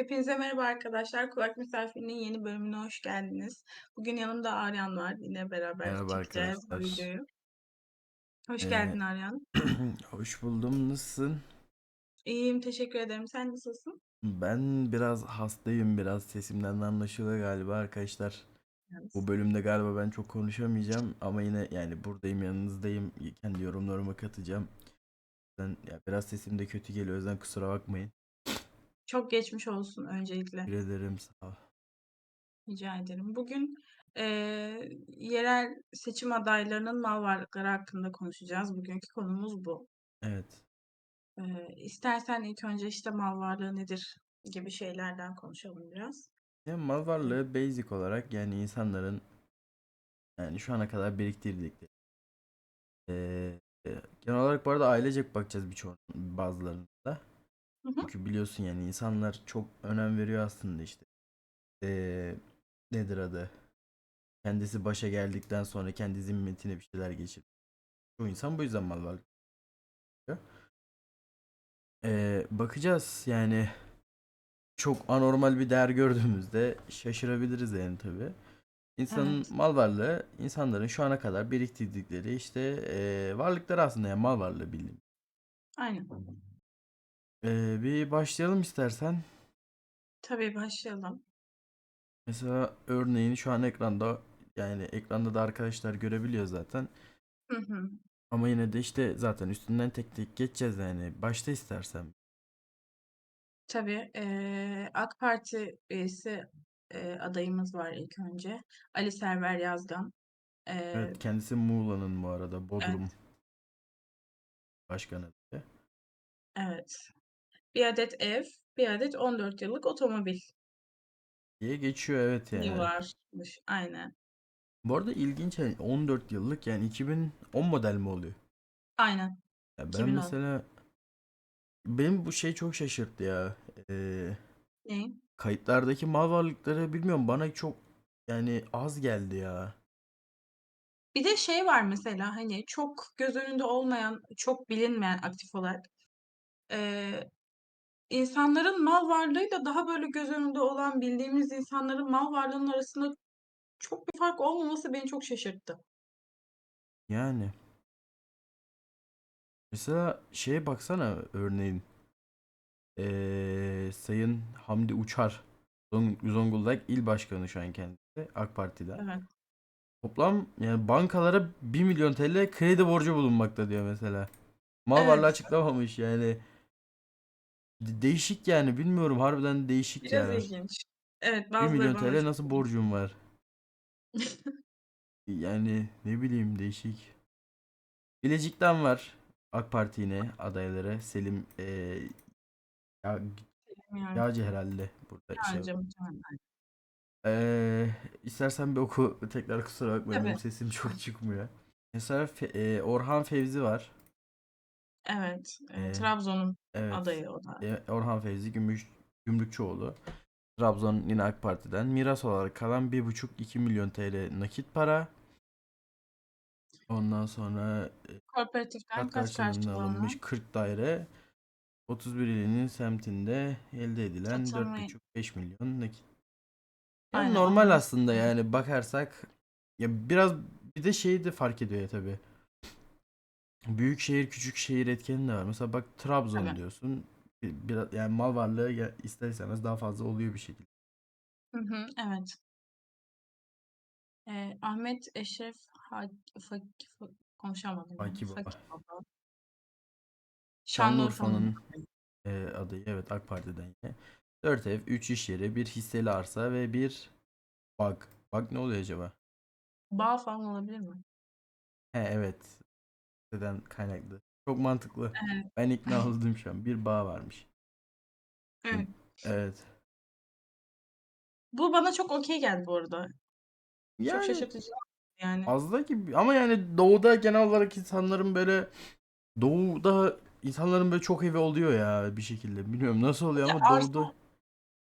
Hepinize merhaba arkadaşlar. Kulak Misafiri'nin yeni bölümüne hoş geldiniz. Bugün yanımda Aryan var. Yine beraber Merhaba çekeceğiz arkadaşlar. videoyu. Hoş Ee, geldin Aryan. hoş buldum. Nasılsın? İyiyim, teşekkür ederim. Sen nasılsın? Ben biraz hastayım. Biraz sesimden de anlaşılıyor galiba arkadaşlar. Bu bölümde galiba ben çok konuşamayacağım ama yine yani buradayım yanınızdayım. Kendi yorumlarımı katacağım. Ben ya biraz sesim de kötü geliyor. O yüzden kusura bakmayın. Çok geçmiş olsun öncelikle. Teşekkür ederim. Sağ ol. Rica ederim. Bugün eee, yerel seçim adaylarının mal varlıkları hakkında konuşacağız. Bugünkü konumuz bu. Evet. Eee istersen ilk önce işte mal varlığı nedir gibi şeylerden konuşalım biraz. Ya mal varlığı basic olarak yani insanların yani şu ana kadar biriktirdikleri. Ee, e, genel olarak bu arada ailecek bakacağız birçok bazılarında. Hı hı. Çünkü biliyorsun yani insanlar çok önem veriyor aslında işte. Ee, nedir adı? Kendisi başa geldikten sonra kendi zimmetine bir şeyler geçir. Çoğu insan bu yüzden mal varlık. Ee, bakacağız yani çok anormal bir değer gördüğümüzde şaşırabiliriz yani tabi. İnsanın Evet. mal varlığı insanların şu ana kadar biriktirdikleri işte ee, varlıkları aslında yani mal varlığı bildiğim. Aynen. Ee, bir başlayalım istersen. Tabii başlayalım. Mesela örneğini şu an ekranda yani ekranda da arkadaşlar görebiliyor zaten. Hı hı. Ama yine de işte zaten üstünden tek tek geçeceğiz yani. Başta istersen. Tabii, eee, AK Parti üyesi, eee, adayımız var ilk önce. Ali Server Yazgan. Eee Evet kendisi Muğla'nın bu arada Bodrum Evet. başkanı. Evet. Bir adet ev, bir adet 14 yıllık otomobil diye geçiyor evet yani. varmış. Aynen. Bu arada ilginç yani 14 yıllık yani 2010 model mi oluyor? Aynen. Ya ben 2010. mesela benim bu şey çok şaşırttı ya. Ee, Ne? kayıtlardaki mal varlıkları bilmiyorum bana çok yani az geldi ya. Bir de şey var mesela hani çok göz önünde olmayan, çok bilinmeyen aktif olarak. Eee, insanların mal varlığıyla daha böyle göz önünde olan bildiğimiz insanların mal varlığının arasında çok bir fark olmaması beni çok şaşırttı. Yani. Mesela şeye baksana örneğin. Ee, Sayın Hamdi Uçar. Zong- Zonguldak İl Başkanı şu an kendisi AK Parti'den. Evet. Toplam yani bankalara 1 milyon TL kredi borcu bulunmakta diyor mesela. Mal varlığı Evet. açıklamamış yani. De- değişik yani bilmiyorum harbiden değişik Biraz ya. ilginç. Evet, 1 bazıları milyon bana da TL çok nasıl borcum var? Yani ne bileyim değişik. Bilecik'ten var AK Parti yine adayları. Selim eee ya, Bilmiyorum. Yağcı herhalde burada şey. Yağcı muhtemelen. Eee istersen bir oku tekrar kusura bakma benim Tabii. sesim çok çıkmıyor. Mesela Fe- eee, Orhan Fevzi var. Evet. eee, Eee, Trabzon'un evet. adayı o da. Eee, Orhan Fevzi Gümüş, Gümrükçüoğlu. Trabzon yine AK Parti'den. Miras olarak kalan 1,5-2 milyon TL nakit para. Ondan sonra e, Kooperatiften kat kaç karşılığında alınmış 40 daire 31 ilinin semtinde elde edilen satılmayı 4,5-5 milyon nakit. Yani Aynen normal aslında yani bakarsak ya biraz bir de şeyi de fark ediyor ya tabii. Büyük şehir küçük şehir etkeni de var. Mesela bak Trabzon Tabii. diyorsun. Bir, biraz yani mal varlığı ya, ister istemez daha fazla oluyor bir şekilde. Hı hı, evet. Eee, Ahmet Eşref Hak Fak Fa konuşamadım ya. Baba. Fakih Baba. Şanlıurfa'nın e, adayı evet AK Parti'den yine. 4 ev, 3 iş yeri, bir hisseli arsa ve bir bak. Bak ne oluyor acaba? Bağ falan olabilir mi? He evet. Neden kaynaklı. Çok mantıklı. Evet. Ben ikna oldum şu an. Bir bağ varmış. Evet. Evet. Bu bana çok okay geldi bu arada. Çok Yani şaşırtıcı yani. fazla gibi ama yani doğuda genel olarak insanların böyle doğuda insanların böyle çok evi oluyor ya bir şekilde. Bilmiyorum nasıl oluyor Ya ama arsa doğuda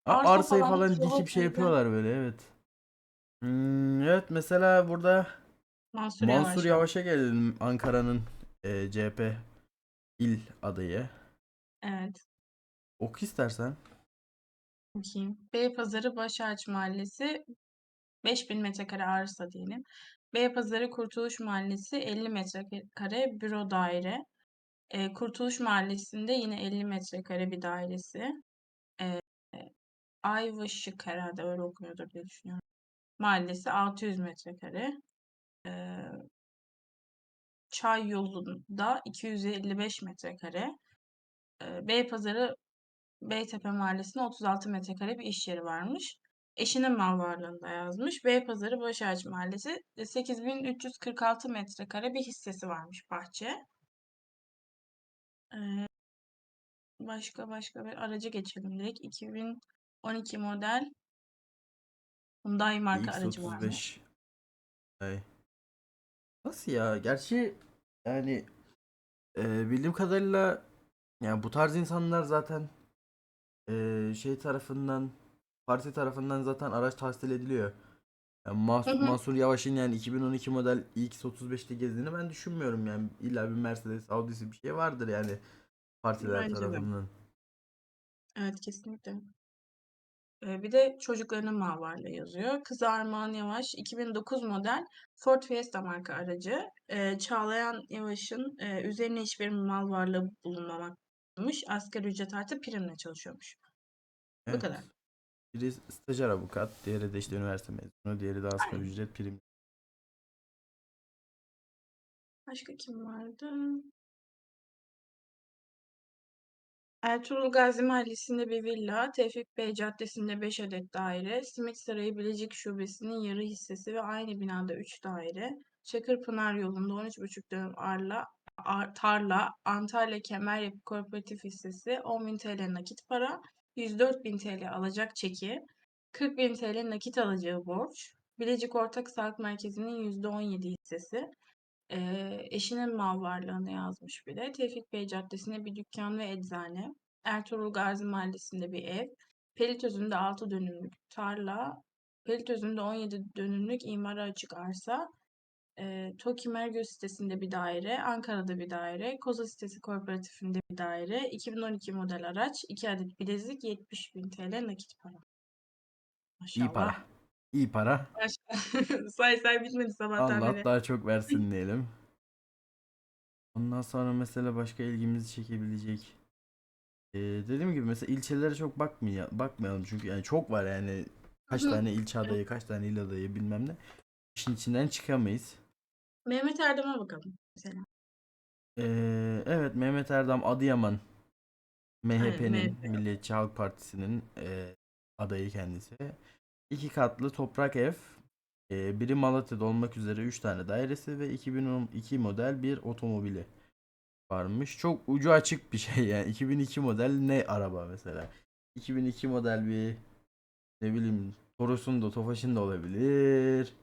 Ha, arsa arsayı falan falan kiralık dikip şey yapıyorlar böyle evet. Hmm, evet mesela burada Mansur Mansur Yavaş. Yavaş'a gelelim Ankara'nın e, CHP il adayı. Evet. Oku istersen. Bakayım. Beypazarı Başağaç Mahallesi 5000 metrekare arsa diyelim. Beypazarı Kurtuluş Mahallesi 50 metrekare büro daire. Eee, Kurtuluş Mahallesi'nde yine 50 metrekare bir dairesi. Eee, Ayvaşık herhalde öyle okunuyordur diye düşünüyorum. Mahallesi 600 metrekare. Eee Çay yolunda 255 metrekare. Eee, Beypazarı Beytepe Mahallesi'nde 36 metrekare bir iş yeri varmış. Eşinin mal varlığını da yazmış. Beypazarı Başağaç Mahallesi e, 8346 metrekare bir hissesi varmış bahçe. Eee, başka başka bir araca geçelim direkt. 2012 model Hyundai marka aracı varmış. X35 Ay. Nasıl ya? Gerçi yani e, bildiğim kadarıyla yani bu tarz insanlar zaten e, şey tarafından parti tarafından zaten araç tahsil ediliyor. Yani Mas- Hı hı. Mansur Yavaş'ın yani 2012 model X35'te gezdiğini ben düşünmüyorum yani illa bir Mercedes, Audi'si bir şey vardır yani partiler Bence de. tarafından. Evet kesinlikle. Eee, bir de çocuklarının mal varlığı yazıyor. Kızı Armağan Yavaş 2009 model Ford Fiesta marka aracı. Eee, Çağlayan Yavaş'ın eee, üzerine hiçbir mal varlığı bulunmamaktamış. Asgari ücret artı primle çalışıyormuş. Bu Evet. kadar. Biri stajyer avukat, diğeri de işte üniversite mezunu, diğeri de asgari Aynen. ücret prim. Başka kim vardı? Ertuğrul Gazi Mahallesi'nde bir villa, Tevfik Bey Caddesi'nde 5 adet daire, Simit Sarayı Bilecik Şubesi'nin yarı hissesi ve aynı binada 3 daire, Çakırpınar yolunda 13,5 dönüm arla, ar- tarla, Antalya Kemer Yapı Kooperatif hissesi 10.000 TL nakit para, 104.000 TL alacak çeki, 40.000 TL nakit alacağı borç, Bilecik Ortak Sağlık Merkezi'nin %17 hissesi, Eee, eşinin mal varlığını yazmış bir de. Tevfik Bey Caddesi'nde bir dükkan ve eczane. Ertuğrul Gazi Mahallesi'nde bir ev. Pelitözü'nde 6 dönümlük tarla. Pelitözü'nde 17 dönümlük imara açık arsa. Eee Toki Mergöz sitesinde bir daire. Ankara'da bir daire. Koza sitesi kooperatifinde bir daire. 2012 model araç. 2 adet bilezik. 70 bin TL nakit para. İyi para. İyi para. Başka. say say bitmedi sabahtan Allah beri. daha çok versin diyelim. Ondan sonra mesela başka ilgimizi çekebilecek. Ee, dediğim gibi mesela ilçelere çok bakmaya bakmayalım çünkü yani çok var yani kaç tane ilçe adayı, kaç tane il adayı bilmem ne. İşin içinden çıkamayız. Mehmet Erdem'e bakalım mesela. Ee, evet Mehmet Erdem Adıyaman MHP'nin MHP. Milliyetçi Halk Partisi'nin e, adayı kendisi. İki katlı toprak ev. e, biri Malatya'da olmak üzere 3 tane dairesi ve 2012 model bir otomobili varmış. Çok ucu açık bir şey yani. 2002 model ne araba mesela? 2002 model bir ne bileyim Toros'un da Tofaş'ın da olabilir.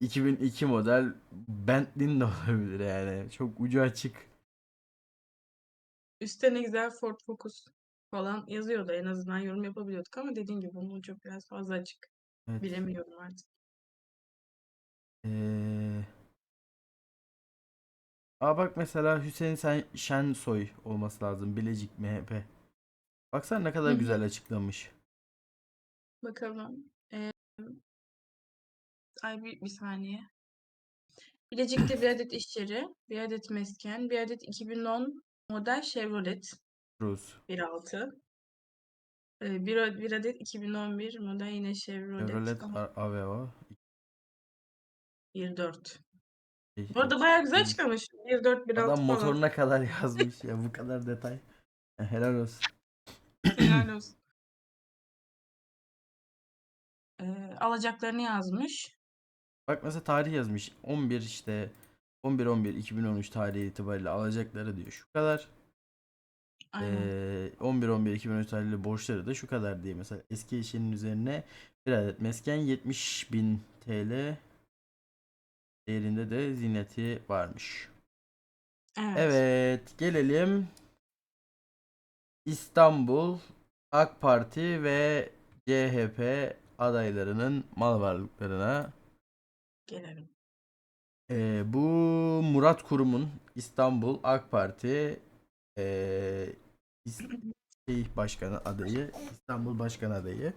2002 model Bentley'nin de olabilir yani. Çok ucu açık. Üstte ne güzel Ford Focus falan yazıyordu. En azından yorum yapabiliyorduk ama dediğin gibi bunun çok biraz fazla açık. Evet. Bilemiyorum artık. Ee... Aa bak mesela Hüseyin Sen Şensoy olması lazım. Bilecik MHP. Baksana ne kadar Hı hı. güzel açıklamış. Bakalım. Ee, ay bir, bir saniye. Bilecik'te bir adet iş yeri, bir adet mesken, bir adet 2010 model Chevrolet Rus. 1.6. Ee, bir, a- bir adet 2011 model yine Chevrolet Chevrolet ama A- Aveo. 1.4. İki- Bu arada bayağı güzel iki- çıkmış. 1.4, 1.6 Adam falan. motoruna kadar yazmış ya bu kadar detay. Ya Helal olsun. Helal olsun. Ee, alacaklarını yazmış. Bak mesela tarih yazmış. 11 işte 11 11 2013 tarihi itibariyle alacakları diyor şu kadar. Ee, 11 11 2013 tarihli borçları da şu kadar diye mesela eski eşinin üzerine bir adet mesken 70 bin TL değerinde de ziyneti varmış. Evet. Evet gelelim İstanbul AK Parti ve CHP adaylarının mal varlıklarına. Gelelim. Ee, bu Murat Kurum'un İstanbul AK Parti İs- şey başkanı adayı, İstanbul başkan adayı.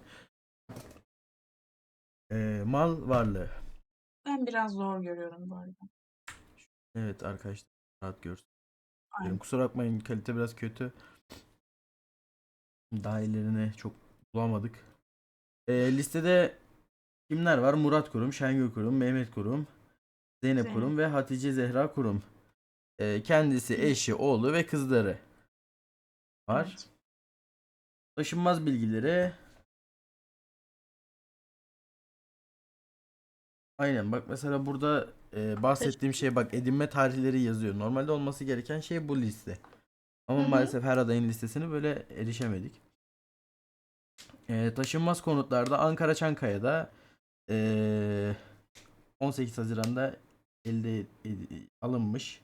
Ee, mal varlığı. Ben biraz zor görüyorum bu arada. Evet arkadaşlar rahat görsün. Aynen. Kusura bakmayın kalite biraz kötü. Daha ilerini çok bulamadık. Ee, listede kimler var? Murat Kurum, Şengül Kurum, Mehmet Kurum, Zeynep. Kurum ve Hatice Zehra Kurum. Ee, kendisi, eşi, oğlu ve kızları var. Evet. Taşınmaz bilgileri. Aynen bak mesela burada e, bahsettiğim şey bak edinme tarihleri yazıyor. Normalde olması gereken şey bu liste. Ama Hı hı. maalesef her adayın listesini böyle erişemedik. E, taşınmaz konutlarda Ankara Çankaya'da e, 18 Haziran'da elde ed- alınmış.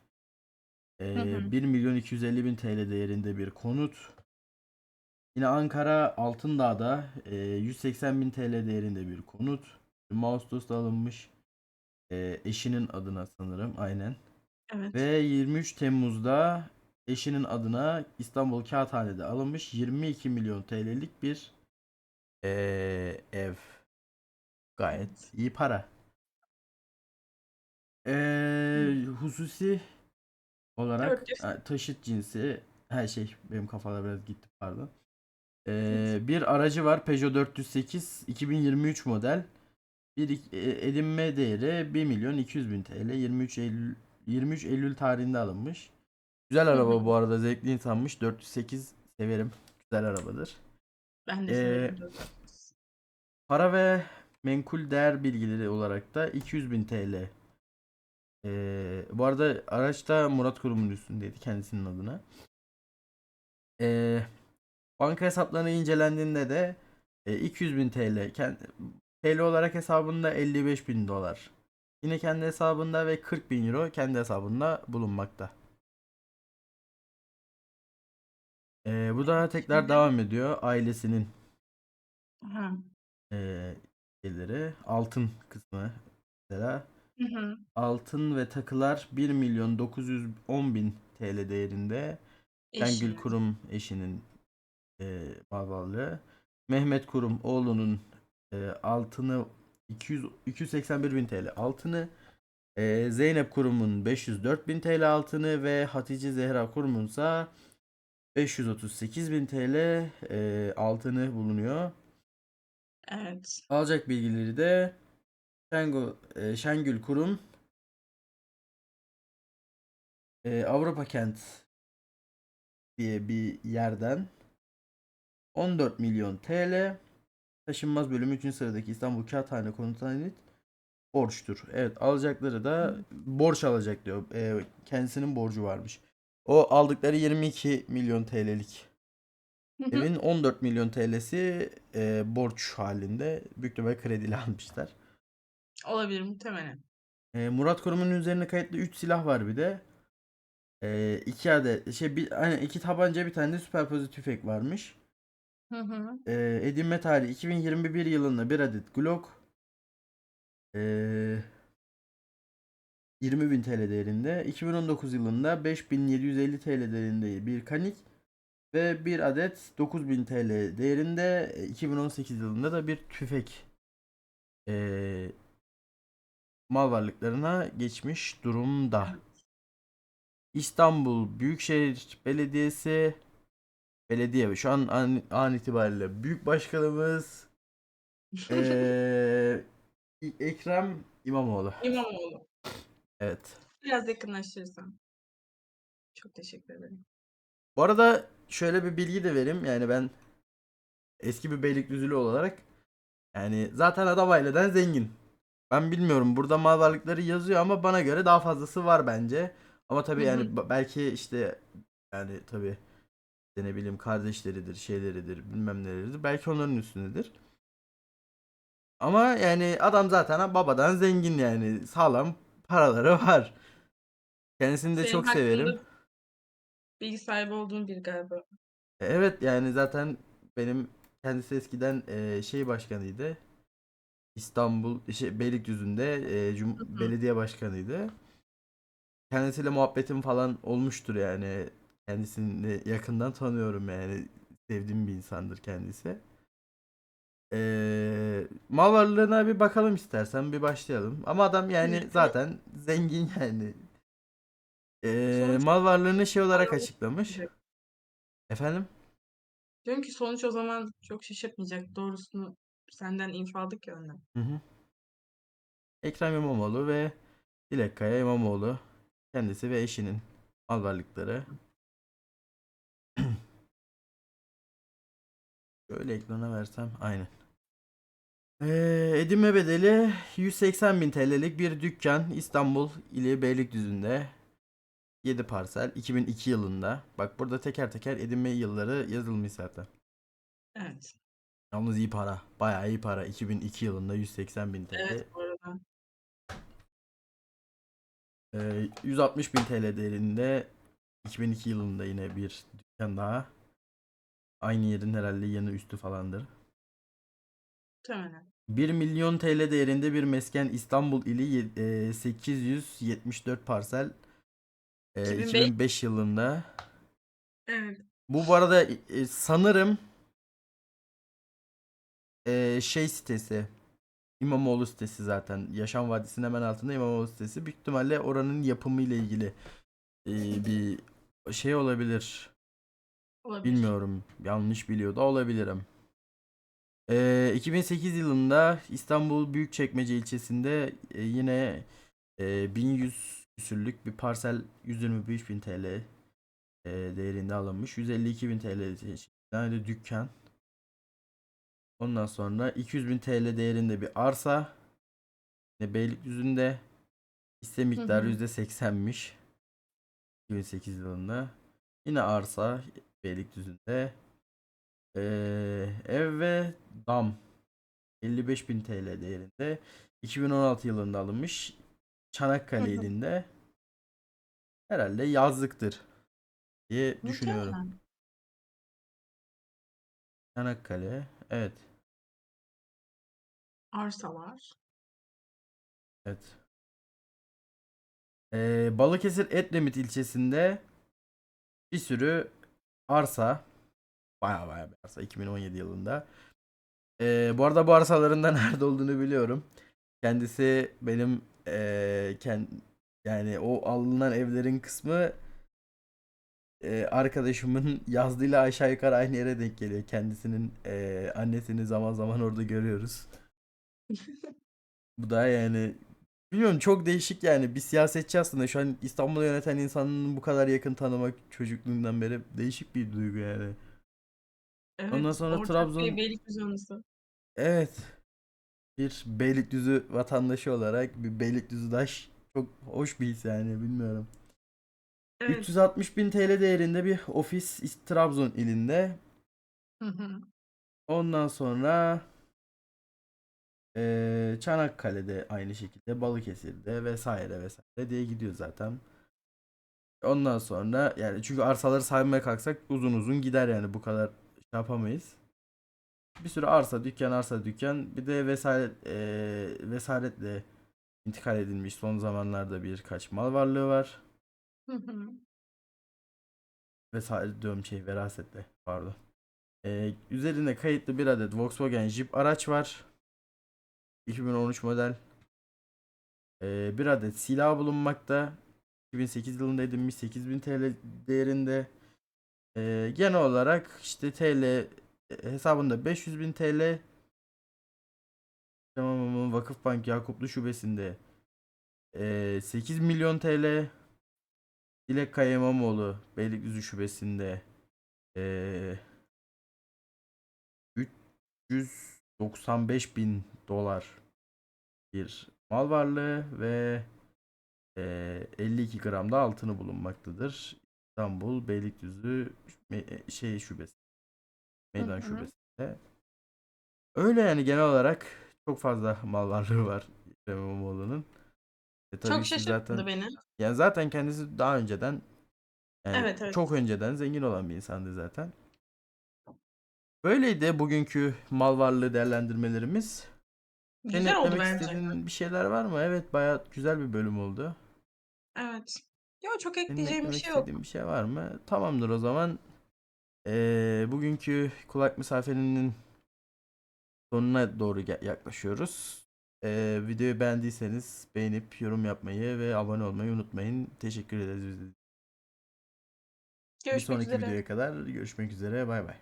Hı hı. 1 milyon 250 bin TL değerinde bir konut. Yine Ankara Altındağ'da e, 180 bin TL değerinde bir konut. 20 Ağustos'ta alınmış. E, eşinin adına sanırım aynen. Evet. Ve 23 Temmuz'da eşinin adına İstanbul Kağıthane'de alınmış 22 milyon TL'lik bir e, ev. Gayet iyi para. E, hususi olarak ha, taşıt cinsi her şey benim kafada biraz gitti pardon. Ee, bir aracı var Peugeot 408 2023 model. Bir e, edinme değeri 1 milyon 200 bin TL 23 Eylül 23 Eylül tarihinde alınmış. Güzel araba bu arada zevkli insanmış 408 severim. Güzel arabadır. Ben de Ee, severim. Para ve menkul değer bilgileri olarak da 200 bin TL. Ee, bu arada araçta Murat Kurum'un üstündeydi kendisinin adına. Ee, banka hesaplarına incelendiğinde de e, 200 bin TL. TL olarak hesabında 55 bin dolar. Yine kendi hesabında ve 40 bin euro kendi hesabında bulunmakta. Ee, bu da tekrar Şimdi- devam ediyor. Ailesinin Ha. e, şeyleri. Altın kısmı mesela. Hı hı. Altın ve takılar 1 milyon 910 bin TL değerinde. Şengül Eşi. Kurum eşinin e, mal varlığı. Mehmet Kurum oğlunun e, altını 200 281 bin TL altını. E, Zeynep Kurum'un 504 bin TL altını ve Hatice Zehra Kurum'un ise 538 bin TL e, altını bulunuyor. Evet. Alacak bilgileri de Şengül, e, Şengül Kurum e, Avrupa Kent diye bir yerden 14 milyon TL taşınmaz bölümü 3. sıradaki İstanbul Kağıthane konutuna ait borçtur. Evet alacakları da borç alacak diyor. E, kendisinin borcu varmış. O aldıkları 22 milyon TL'lik evin 14 milyon TL'si e, borç halinde. Büyük ihtimalle krediyle almışlar. Olabilir muhtemelen. E, Murat Kurum'un üzerine kayıtlı 3 silah var bir de. E, iki adet şey bir hani iki tabanca bir tane de süperpozi tüfek varmış. Hı hı. E, edinme tarihi 2021 yılında bir adet Glock. E, 20.000 TL değerinde. 2019 yılında 5750 TL değerinde bir kanik ve bir adet 9000 TL değerinde e, 2018 yılında da bir tüfek e, mal varlıklarına geçmiş durumda. İstanbul Büyükşehir Belediyesi belediye şu an an, an itibariyle büyük başkanımız eee, Ekrem İmamoğlu. İmamoğlu. Evet. Biraz yakınlaştırırsan. Çok teşekkür ederim. Bu arada şöyle bir bilgi de vereyim. Yani ben eski bir Beylikdüzülü olarak yani zaten adam aileden zengin. Ben bilmiyorum burada mal varlıkları yazıyor ama bana göre daha fazlası var bence. Ama tabii Hı yani hı. ba- belki işte yani tabii işte ne bileyim kardeşleridir, şeyleridir, bilmem neleridir. Belki onların üstündedir. Ama yani adam zaten babadan zengin yani sağlam paraları var. Kendisini de Senin çok hakkında severim. Bilgi sahibi olduğun bir galiba. Evet yani zaten benim kendisi eskiden e, şey başkanıydı. İstanbul şey, Beylikdüzü'nde e, cum- Hı hı. belediye başkanıydı. Kendisiyle muhabbetim falan olmuştur yani. Kendisini yakından tanıyorum yani. sevdiğim bir insandır kendisi. Ee, mal varlığına bir bakalım istersen bir başlayalım. Ama adam yani zaten zengin yani. Ee, Sonuç mal varlığını şey olarak açıklamış. şaşırtmayacak. Efendim? Diyorum ki sonuç o zaman çok şaşırtmayacak. Doğrusunu senden info aldık ya önden. Hı hı. Ekrem İmamoğlu ve Dilek Kaya İmamoğlu kendisi ve eşinin mal varlıkları. Şöyle ekrana versem aynen. Ee, edinme bedeli 180 bin TL'lik bir dükkan İstanbul ili Beylikdüzü'nde 7 parsel 2002 yılında. Bak burada teker teker edinme yılları yazılmış zaten. Evet. Yalnız iyi para. Bayağı iyi para. 2002 yılında 180 bin TL. Evet bu arada. Ee, 160 bin TL değerinde 2002 yılında yine bir dükkan daha. Aynı yerin herhalde yanı üstü falandır. Muhtemelen. 1 milyon TL değerinde bir mesken İstanbul ili ye- e, 874 parsel e, 2005. 2005 yılında. Evet. Bu bu arada e, sanırım e, şey sitesi İmamoğlu sitesi zaten. Yaşam Vadisi'nin hemen altında İmamoğlu sitesi. Büyük ihtimalle oranın yapımı ile ilgili e, bir şey olabilir. Olabilir. Bilmiyorum. Yanlış biliyor da olabilirim. Ee, 2008 yılında İstanbul Büyükçekmece ilçesinde e, yine e, 1100 küsürlük bir parsel 125 bin TL e, değerinde alınmış. 152 bin TL yani dükkan. Ondan sonra 200 bin TL değerinde bir arsa. Yine Beylikdüzü'nde hisse miktarı hı. %80'miş. 2008 yılında. Yine arsa Beylikdüzü'nde. Ee, ev ve dam 55.000 TL değerinde 2016 yılında alınmış Çanakkale ilinde herhalde yazlıktır diye düşünüyorum. Çanakkale evet Arsa var. evet. Ee, Balıkesir Edremit ilçesinde bir sürü arsa baya baya bir arsa 2017 yılında. Ee, bu arada bu arsaların da nerede olduğunu biliyorum. Kendisi benim ee, ken- yani o alınan evlerin kısmı ee, arkadaşımın yazdığıyla aşağı yukarı aynı yere denk geliyor. Kendisinin ee, annesini zaman zaman orada görüyoruz. Bu da yani bilmiyorum çok değişik yani bir siyasetçi aslında şu an İstanbul'u yöneten insanın bu kadar yakın tanımak çocukluğundan beri değişik bir duygu yani. Evet. Ondan sonra ortak Trabzon bir Beylikdüzü anısı. Evet. Bir Beylikdüzü vatandaşı olarak bir Beylikdüzüdaş çok hoş bir his yani bilmiyorum. Evet. 360 bin TL değerinde bir ofis İs- Trabzon ilinde. Hı hı. Ondan sonra eee, Çanakkale'de aynı şekilde Balıkesir'de vesaire vesaire diye gidiyor zaten. Ondan sonra yani çünkü arsaları saymaya kalksak uzun uzun gider yani bu kadar şey yapamayız. Bir sürü arsa, dükkan, arsa, dükkan. Bir de vesaire eee vesaretle intikal edilmiş son zamanlarda birkaç mal varlığı var. Vesaire diyorum şey verasetle pardon. Eee, üzerinde kayıtlı bir adet Volkswagen Jeep araç var. 2013 model e, bir adet silah bulunmakta. 2008 yılında edinmiş 8000 TL değerinde. E, genel olarak işte TL e, hesabında 500 bin TL Tamamımın Vakıfbank Yakuplu Şubesi'nde e, 8 milyon TL Dilek Kayamamoğlu Beylikdüzü Şubesi'nde e, 300 95 bin dolar bir mal varlığı ve e, 52 gram da altını bulunmaktadır. İstanbul Beylikdüzü e, şey şubesi. Meydan hı hı. şubesinde. Öyle yani genel olarak çok fazla mal varlığı var İkrem İmamoğlu'nun. E, çok şaşırttı zaten, beni. Yani zaten kendisi daha önceden yani evet, evet. çok önceden zengin olan bir insandı zaten. Böyleydi bugünkü mal varlığı değerlendirmelerimiz. Senin Güzel oldu eklemek bence. istediğin bir şeyler var mı? Evet bayağı güzel bir bölüm oldu. Evet. Yok çok Senin ekleyeceğim bir şey yok. istediğin bir şey var mı? Tamamdır o zaman. Ee, bugünkü kulak misafirinin sonuna doğru yaklaşıyoruz. Ee, videoyu beğendiyseniz beğenip yorum yapmayı ve abone olmayı unutmayın. Teşekkür ederiz. Görüşmek Bir sonraki üzere. videoya kadar görüşmek üzere. Bay bay.